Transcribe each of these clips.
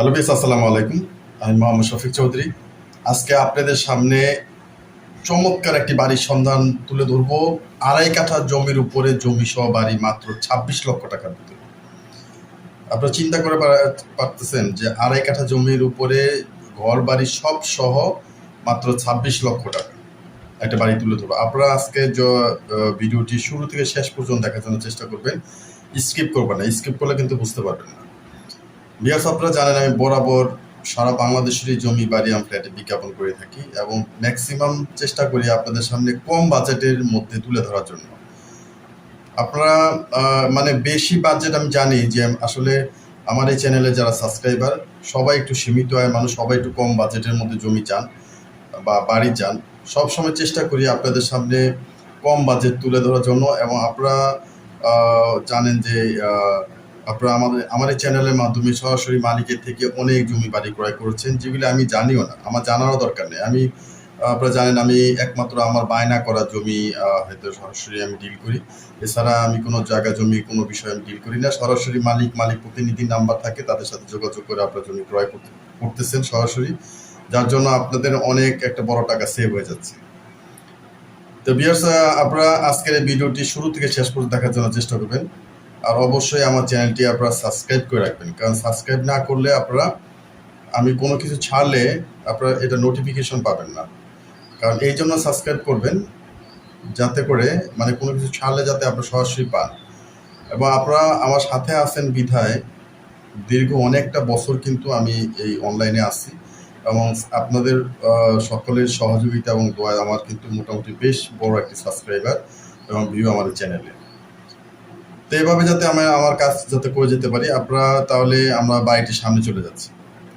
Hello base আসসালামু আলাইকুম আমি মোহাম্মদ শফিক চৌধুরী আজকে আপনাদের সামনে চমৎকার একটি বাড়ির সন্ধান তুলে ধরবো। আড়াই কাঠা জমির উপরে জমি সহ বাড়ি মাত্র ছাব্বিশ লক্ষ টাকার ভিতরে। আপনারা চিন্তা করে পারতেছেন যে আড়াই কাঠা জমির উপরে ঘর, বাড়ি সব সহ মাত্র ছাব্বিশ লক্ষ টাকা একটা বাড়ি তুলে ধরবো। আপনারা আজকে ভিডিওটি শুরু থেকে শেষ পর্যন্ত দেখার জন্য চেষ্টা করবেন। স্কিপ করবেন না। স্কিপ করলে কিন্তু বুঝতে পারবেন না। বিয়ার্স আপনারা জানেন আমি বরাবর সারা বাংলাদেশেরই জমি, বাড়ি আমি ফ্ল্যাটে বিজ্ঞাপন করে থাকি এবং ম্যাক্সিমাম চেষ্টা করি আপনাদের সামনে কম বাজেটের মধ্যে তুলে ধরার জন্য। আপনারা মানে বেশি বাজেট আমি জানি যে আসলে আমার এই চ্যানেলে যারা সাবস্ক্রাইবার সবাই একটু সীমিত হয় মানুষ, সবাই একটু কম বাজেটের মধ্যে জমি চান বা বাড়ি চান, সবসময় চেষ্টা করি আপনাদের সামনে কম বাজেট তুলে ধরার জন্য এবং আপনারা জানেন যে আপনারা আমাদের আমার এই চ্যানেলের মাধ্যমে সরাসরি মালিকের থেকে অনেক জমি বাড়ি ক্রয় করেছেন, যেগুলি আমি জানিও না, আমার জানারও দরকার নেই। আমি, আপনারা জানেন আমি একমাত্র আমার বায়না করা জমি হয়তো সরাসরি আমি ডিল করি। এছাড়া আমি কোনো জায়গা জমি, কোনো বিষয়ে আমি ডিল করি না। সরাসরি মালিক মালিক প্রতিনিধি নাম্বার থাকে, তাদের সাথে যোগাযোগ করে আপনার জমি ক্রয় করতে, করতেছেন সরাসরি, যার জন্য আপনাদের অনেক একটা বড় টাকা সেভ হয়ে যাচ্ছে। তো বিয়ার্স আপনারা আজকের এই ভিডিওটি শুরু থেকে শেষ পর্যন্ত দেখার জন্য চেষ্টা করবেন। আর অবশ্যই আমার চ্যানেলটি আপনারা সাবস্ক্রাইব করে রাখবেন। কারণ সাবস্ক্রাইব না করলে আপনারা, আমি কোনো কিছু ছাড়লে আপনারা এটা নোটিফিকেশন পাবেন না। কারণ এই জন্য সাবস্ক্রাইব করবেন, যাতে করে মানে কোনো কিছু ছাড়লে যাতে আপনারা সরাসরি পান। এবং আপনারা আমার সাথে আছেন বিধায়, দীর্ঘ অনেকটা বছর কিন্তু আমি এই অনলাইনে আসছি এবং আপনাদের সকলের সহযোগিতা এবং দোয়ায় আমার কিন্তু মোটামুটি বেশ বড় একটি সাবস্ক্রাইবার এবং ভিউ আমাদের চ্যানেলে। তো এইভাবে যাতে আমি আমার কাজ যাতে করে যেতে পারি, আপনারা তাহলে আমরা বাড়িটির সামনে চলে যাচ্ছি।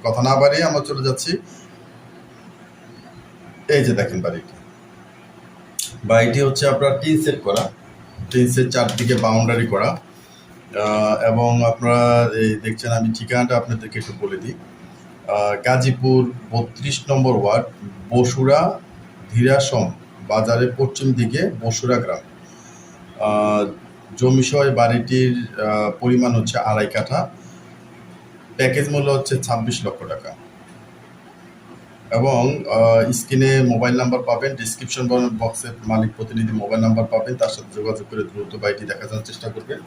কথা না বাড়িয়ে আমরা চলে যাচ্ছি। এই যে দেখেন বাড়িটি। বাড়িটি হচ্ছে আপনার টিন সেট করা। টিন সেট চারদিকে বাউন্ডারি করা। এবং আপনারা এই দেখছেন আমি ঠিকানাটা আপনাদেরকে একটু বলে দিই। গাজীপুর বত্রিশ নম্বর ওয়ার্ড, বসুরা ধীরাসম বাজারের পশ্চিম দিকে বসুরা গ্রাম। জমিসহ বাড়িটির পরিমাণ হচ্ছে আড়াই কাঠা। প্যাকেজ মূল্য হচ্ছে ছাব্বিশ লক্ষ টাকা। এবং স্ক্রিনে মোবাইল নাম্বার পাবেন, ডিসক্রিপশন বক্সে মালিক প্রতিনিধি মোবাইল নাম্বার পাবেন, তার সাথে যোগাযোগ করে দ্রুত বাড়িটি দেখা যাওয়ার চেষ্টা করবেন।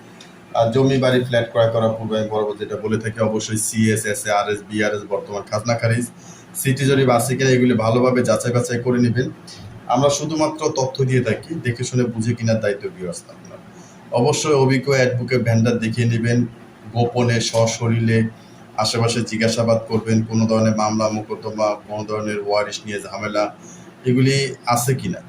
আর জমি বাড়ি ফ্ল্যাট ক্রয় করার পূর্বে আমি বরাবর যেটা বলে থাকি, অবশ্যই CS S A R S BRS বর্তমান খাজনা খারিজ। সিটি জরিপ আছে কিনা এগুলি ভালোভাবে যাচাই বাছাই করে নেবেন, আমরা শুধুমাত্র তথ্য দিয়ে থাকি, দেখে শুনে বুঝে কেনার দায়িত্ব বিয়স্ত আপনার। অবশ্যই অভিজ্ঞ অ্যাডভোকেট ভ্যান্ডার দেখিয়ে নেবেন। গোপনে, সশরীরে আশেপাশে জিজ্ঞাসাবাদ করবেন, কোনো ধরনের মামলা, মোকদ্দমা, কোনো ধরনের ওয়ারিশ নিয়ে ঝামেলা, এগুলি আছে কিনা?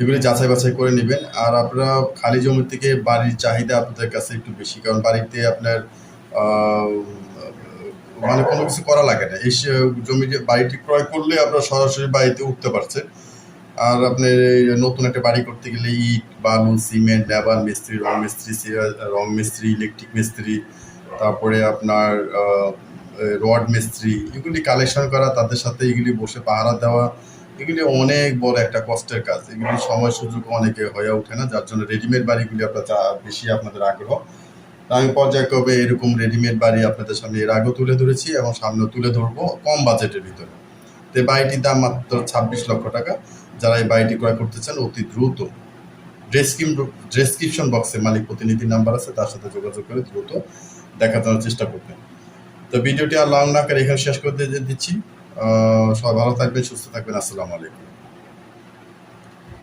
এগুলি যাচাই বাছাই করে নেবেন। আর আপনারা খালি জমি থেকে বাড়ির চাহিদা আপনাদের কাছে একটু বেশি, কারণ বাড়িতে আপনার মানে কোনো কিছু করা লাগে না। এই জমি বাড়িটি ক্রয় করলে আপনারা সরাসরি বাড়িতে উঠতে পারছেন। আর আপনার নতুন একটা বাড়ি করতে গেলে ইট বালু সিমেন্ট, লেবার মিস্ত্রি, রং মিস্ত্রি রং মিস্ত্রি, ইলেকট্রিক মিস্ত্রি, তারপরে আপনার রড মিস্ত্রি, এগুলি কালেকশন করা, তাদের সাথে এগুলি বসে পাহারা দেওয়া, এগুলি অনেক বড় একটা কষ্টের কাজ। এগুলি সময় সুযোগ অনেকে হয়ে ওঠে না, যার জন্য রেডিমেড বাড়িগুলি আপনার বেশি আপনাদের আগ্রহ। আমি পর্যায়ক্রমে এরকম রেডিমেড বাড়ি আপনাদের সামনে এর আগেও তুলে ধরেছি এবং সামনেও তুলে ধরবো কম বাজেটের ভিতরে। তো বাড়িটির দাম মাত্র ছাব্বিশ লক্ষ টাকা। যারা এই বাড়িটি ক্রয় করতে চান, অতি দ্রুত ডেসক্রিপশন বক্সে মালিক প্রতিনিধি নাম্বার আছে, তার সাথে যোগাযোগ করে দ্রুত দেখা দেওয়ার চেষ্টা করবেন। তো ভিডিওটি আর লং না করে এখানে শেষ করতে দিচ্ছি। সবাই ভালো থাকবেন, সুস্থ থাকবেন, আসসালামু আলাইকুম।